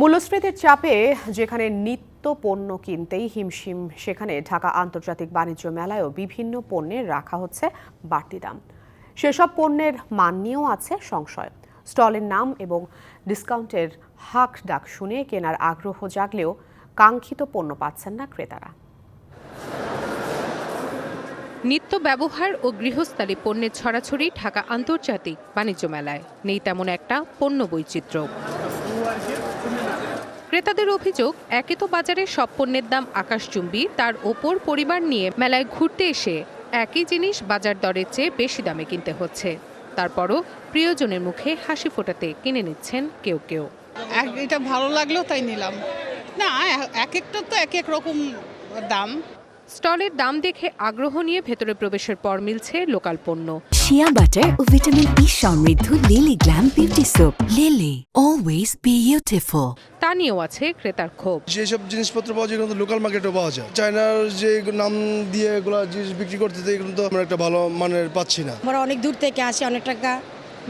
মূল্যস্ফীতির চাপে যেখানে নিত্য পণ্য কিনতেই হিমশিম, সেখানে ঢাকা আন্তর্জাতিক বাণিজ্য মেলায়ও বিভিন্ন পণ্যের রাখা হচ্ছে বাড়তি দাম। সেসব পণ্যের মান নিয়েও আছে সংশয়। স্টলের নাম এবং ডিসকাউন্টের হাক ডাক শুনে কেনার আগ্রহ জাগলেও কাঙ্ক্ষিত পণ্য পাচ্ছেন না ক্রেতারা। নিত্য ব্যবহার ও গৃহস্থালী পণ্যের ছড়াছড়ি ঢাকা আন্তর্জাতিক বাণিজ্য মেলায়। নেই তেমন একটা পণ্য বৈচিত্র্য। ক্রেতাদের অভিযোগ, একে তো বাজারে সব পণ্যের দাম আকাশচুম্বী, তার ওপর পরিবার নিয়ে মেলায় ঘুরতে এসে একই জিনিস বাজার দরের চেয়ে বেশি দামে কিনতে হচ্ছে। তারপরও প্রিয়জনের মুখে হাসি ফোটাতে কিনে নিচ্ছেন কেউ কেউ। এটা ভালো লাগল তাই নিলাম। না, এক একটা তো এক এক রকম দাম। স্টলের দাম দেখে আগ্রহ নিয়ে ভেতরে প্রবেশের পর মিলছে লোকাল পণ্য। শিয়া বাটার ও ভিটামিন ই সমৃদ্ধ Lily glam beauty soap Lily always beautiful তা নিয়েও আছে ক্রেতার ক্ষোভ। যেসব জিনিসপত্র পাওয়া যায় লোকাল মার্কেটেও পাওয়া যায়। চায়নার যে নাম দিয়ে এগুলো জিনিস বিক্রি করতেছে এগুলো তো আমরা একটা ভালো মানের পাচ্ছি না। আমরা অনেক দূর থেকে আসি অনেক টাকা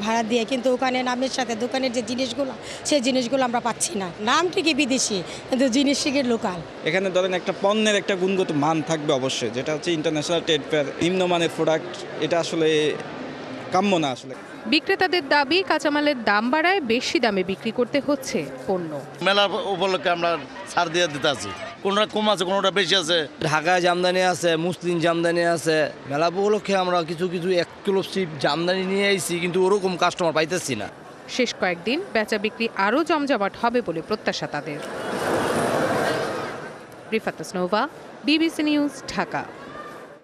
ভাড়া দিয়ে কিন্তু ওখানে নামের সাথে দোকানের যে জিনিসগুলো সেই জিনিসগুলো আমরা পাচ্ছি না। নাম ঠিকই বিদেশি? কিন্তু জিনিস ঠিকই লোকাল? এখানে ধরেন একটা পণ্যের একটা গুণগত মান থাকবে অবশ্যই যেটা হচ্ছে ইন্টারন্যাশনাল ট্রেড ফেয়ার নিম্নমানের প্রোডাক্ট এটা আসলে কাম্য না আসলে। বিক্রেতাদের দাবি কাঁচামালের দাম বাড়ায় বেশি দামে বিক্রি করতে হচ্ছে পণ্য। মেলা উপলক্ষে আমরা ছাড় দিয়ে দিতে আছি। কোনোটা কম আছে কোনটা বেশি আছে? ঢাকায় জামদানি আছে মুসলিম জামদানি আছে। মেলা উপলক্ষে আমরা কিছু কিছু এক কিলো সিপ জামদানি নিয়ে আইছি কিন্তু ওরকম কাস্টমার পাইতেছি না। শেষ কয়েকদিন বেচা বিক্রি আরও জমজমাট হবে বলে প্রত্যাশা তাদের। Rifat Nova BBC news Dhaka.